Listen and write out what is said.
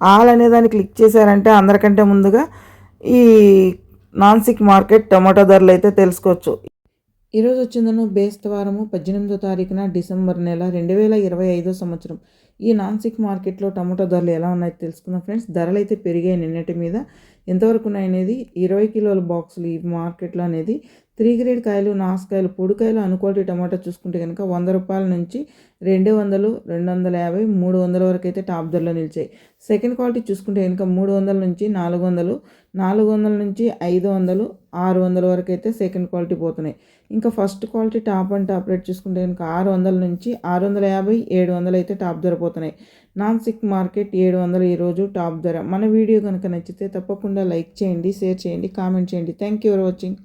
All అనే దాన్ని click చేశారంటే అందరికంటే ముందుగా ఈ నాన్సిక్ మార్కెట్ టమాటో ధరలు అయితే తెలుసుకోవచ్చు. ఈరోజు వచ్చిందను బేస్తవారము పద్దెనిమిదో తారీఖున డిసెంబర్ నెల రెండు వేల ఇరవై ఐదో సంవత్సరం. ఈ నాన్సిక్ మార్కెట్లో టమాటో ధరలు ఎలా ఉన్నాయో తెలుసుకుందాం ఫ్రెండ్స్. ధరలు అయితే పెరిగాయి నిన్నటి మీద. ఎంతవరకు ఉన్నాయనేది? ఇరవై కిలోల బాక్సులు ఈ మార్కెట్లో అనేది త్రీ గ్రేడ్ కాయలు నాసుకాయలు పొడికాయలు అనుకోటి టమాటా చూసుకుంటే కనుక వంద రూపాయల నుంచి రెండు వందలు రెండు వందల యాభై మూడు వందల వరకు అయితే టాప్ ధరలో నిలిచాయి. సెకండ్ క్వాలిటీ చూసుకుంటే కనుక మూడు వందల నుంచి నాలుగు వందలు నాలుగు వందల నుంచి ఐదు వందలు ఆరు వందల వరకు అయితే సెకండ్ క్వాలిటీ పోతున్నాయి. ఇంకా first quality top and top rate చూసుకుంటే కనుక ఆరు వందల నుంచి ఆరు వందల యాభై ఏడు వందలు అయితే టాప్ ధర పోతున్నాయి. నాన్ సిక్ మార్కెట్ ఏడు వందలు ఈరోజు టాప్ ధర. మన వీడియో కనుక నచ్చితే తప్పకుండా లైక్ చేయండి షేర్ చేయండి కామెంట్ చేయండి. Thank you for watching.